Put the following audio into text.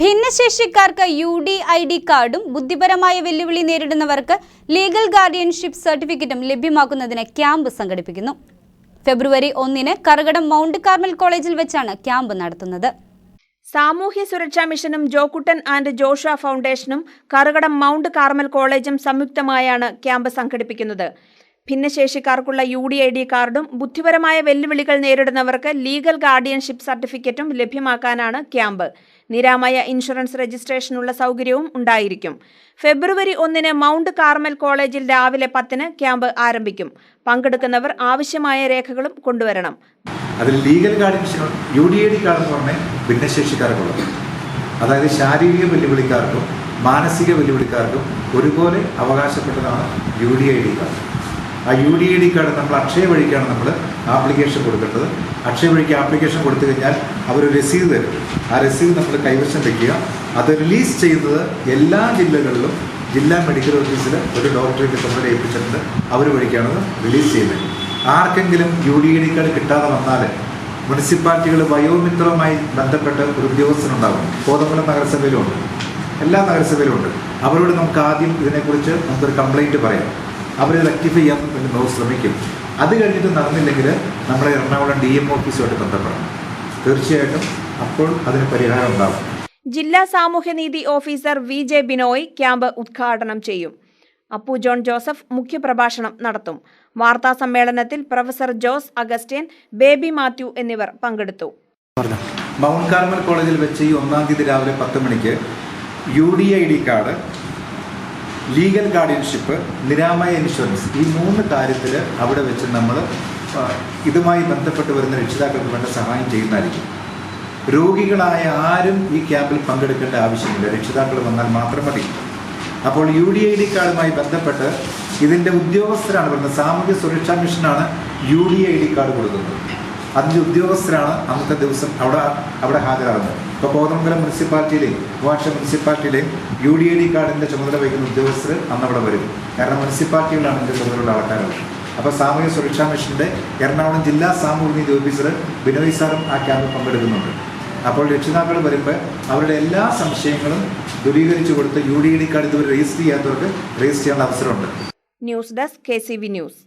ഭിന്നശേഷിക്കാർക്ക് U D I D കാർഡും ബുദ്ധിപരമായ വെല്ലുവിളി നേരിടുന്നവർക്ക് ലീഗൽ ഗാർഡിയൻഷിപ്പ് സർട്ടിഫിക്കറ്റും ലഭ്യമാക്കുന്നതിന് ക്യാമ്പ് സംഘടിപ്പിക്കുന്നു. ഫെബ്രുവരി ഒന്നിന് കറുകടം മൗണ്ട് കാർമൽ കോളേജിൽ വെച്ചാണ് ക്യാമ്പ് നടത്തുന്നത്. സാമൂഹ്യ സുരക്ഷാ മിഷനും ജോക്കുട്ടൻ ആൻഡ് ജോഷ ഫൗണ്ടേഷനും കറുകടം മൗണ്ട് കാർമൽ കോളേജും സംയുക്തമായാണ് ക്യാമ്പ് സംഘടിപ്പിക്കുന്നത്. ഭിന്നശേഷിക്കാർക്കുള്ള യു ഡി ഐ ഡി കാർഡും ബുദ്ധിപരമായ വെല്ലുവിളികൾ നേരിടുന്നവർക്ക് ലീഗൽ ഗാർഡിയൻഷിപ്പ് സർട്ടിഫിക്കറ്റും ലഭ്യമാക്കാനാണ് ക്യാമ്പ്. നിരാമയ ഇൻഷുറൻസ് രജിസ്ട്രേഷനുള്ള സൗകര്യവും ഉണ്ടായിരിക്കും. ഫെബ്രുവരി ഒന്നിന് മൗണ്ട് കാർമൽ കോളേജിൽ രാവിലെ പത്തിന് ക്യാമ്പ് ആരംഭിക്കും. പങ്കെടുക്കുന്നവർ ആവശ്യമായ രേഖകളും കൊണ്ടുവരണം. അതിൽ legal guardianship U D I D ഭിന്നശേഷിക്കാർക്കുള്ളത് അതായത് ശാരീരിക വെല്ലുവിളിക്കാർക്കും മാനസിക വെല്ലുവിളിക്കാർക്കും ഒരുപോലെ അവകാശപ്പെട്ടതാണ് U D I D card. ആ U D I D card നമ്മൾ അക്ഷയ വഴിക്കാണ് നമ്മൾ ആപ്ലിക്കേഷൻ കൊടുക്കേണ്ടത്. അക്ഷയ വഴിക്ക് ആപ്ലിക്കേഷൻ കൊടുത്തു കഴിഞ്ഞാൽ അവർ രസീത് തരും. ആ രസീത് നമ്മൾ കൈവശം വയ്ക്കുക അത് റിലീസ് ചെയ്യുന്നത് എല്ലാ ജില്ലകളിലും ജില്ലാ മെഡിക്കൽ ഓഫീസിൽ ഒരു ഡോക്ടറെ നമ്മൾ ഏൽപ്പിച്ചിട്ടുണ്ട്. അവർ വഴിക്കാണ് റിലീസ് ചെയ്യുന്നത്. ആർക്കെങ്കിലും U D I D card കിട്ടാതെ വന്നാൽ മുനിസിപ്പാലിറ്റികൾ വയോമിത്രവുമായി ബന്ധപ്പെട്ട ഒരു ഉദ്യോഗസ്ഥനുണ്ടാകും കോതമംഗലം നഗരസഭയിലും ഉണ്ട്. എല്ലാ നഗരസഭയിലും ഉണ്ട്. അവരോട് നമുക്ക് ആദ്യം ഇതിനെക്കുറിച്ച് നമുക്കൊരു കംപ്ലൈന്റ് പറയാം. അവർ റെക്ടിഫൈ ചെയ്യാൻ നമുക്ക് ശ്രമിക്കും. അത് കഴിഞ്ഞിട്ട് നടന്നില്ലെങ്കിൽ നമ്മുടെ എറണാകുളം ഡി എം ഓഫീസുമായിട്ട് ബന്ധപ്പെടണം. തീർച്ചയായിട്ടും അപ്പോൾ അതിന് പരിഹാരം ഉണ്ടാകും ജില്ലാ സാമൂഹ്യനീതി officer V J Binoy camp ഉദ്ഘാടനം ചെയ്യും. അപ്പു ജോൺ ജോസഫ് മുഖ്യപ്രഭാഷണം നടത്തും. വാർത്താ സമ്മേളനത്തിൽ professor Jose Augustine baby Mathew എന്നിവർ പങ്കെടുത്തു. മൗണ്ട് കാർമൽ കോളേജിൽ വെച്ച് ഈ ഒന്നാം തീയതി രാവിലെ പത്ത് മണിക്ക് U D I D card legal guardianship Niramaya insurance ഈ മൂന്ന് കാര്യത്തിൽ അവിടെ വെച്ച് നമ്മൾ ഇതുമായി ബന്ധപ്പെട്ട് വരുന്ന രക്ഷിതാക്കൾക്ക് വേണ്ട സഹായം ചെയ്യുന്നതായിരിക്കും. രോഗികളായ ആരും ഈ ക്യാമ്പിൽ പങ്കെടുക്കേണ്ട ആവശ്യമില്ല. രക്ഷിതാക്കൾ വന്നാൽ മാത്രം മതി. അപ്പോൾ യു ഡി ഐ ഡി കാർഡുമായി ബന്ധപ്പെട്ട് ഇതിന്റെ ഉദ്യോഗസ്ഥരാണ് പറയുന്നത് സാമൂഹ്യ സുരക്ഷാ മിഷനാണ് U D I D card കൊടുക്കുന്നത്. അതിന്റെ ഉദ്യോഗസ്ഥരാണ് അന്നത്തെ ദിവസം അവിടെ അവിടെ ഹാജരാകുന്നത്. ഇപ്പോൾ കോതമംഗലം മുനിസിപ്പാലിറ്റിയിലെ മൂവാക്ഷ മുനിസിപ്പാലിറ്റിയിലെ യു ഡി ഐ ഡി കാർഡിന്റെ ചുമതല വഹിക്കുന്ന ഉദ്യോഗസ്ഥർ അന്നവിടെ വരും. കാരണം മുനിസിപ്പാലിറ്റികളാണ് ഇതിന്റെ ചുമതലയുള്ള ആൾക്കാരുള്ളത് അപ്പോൾ സാമൂഹ്യ സുരക്ഷാ മിഷന്റെ എറണാകുളം ജില്ലാ സാമൂഹ്യ നീതി ഓഫീസർ ബിനോയ് സാറും ആ ക്യാമ്പിൽ പങ്കെടുക്കുന്നുണ്ട്. അപ്പോൾ രക്ഷിതാക്കൾ വരുമ്പോൾ അവരുടെ എല്ലാ സംശയങ്ങളും ദൂരീകരിച്ചു കൊടുത്ത് U D I D card ഇതുവരെ രജിസ്റ്റർ ചെയ്യാത്തവർക്ക് രജിസ്റ്റർ ചെയ്യാനുള്ള അവസരമുണ്ട്. News desk K C V news.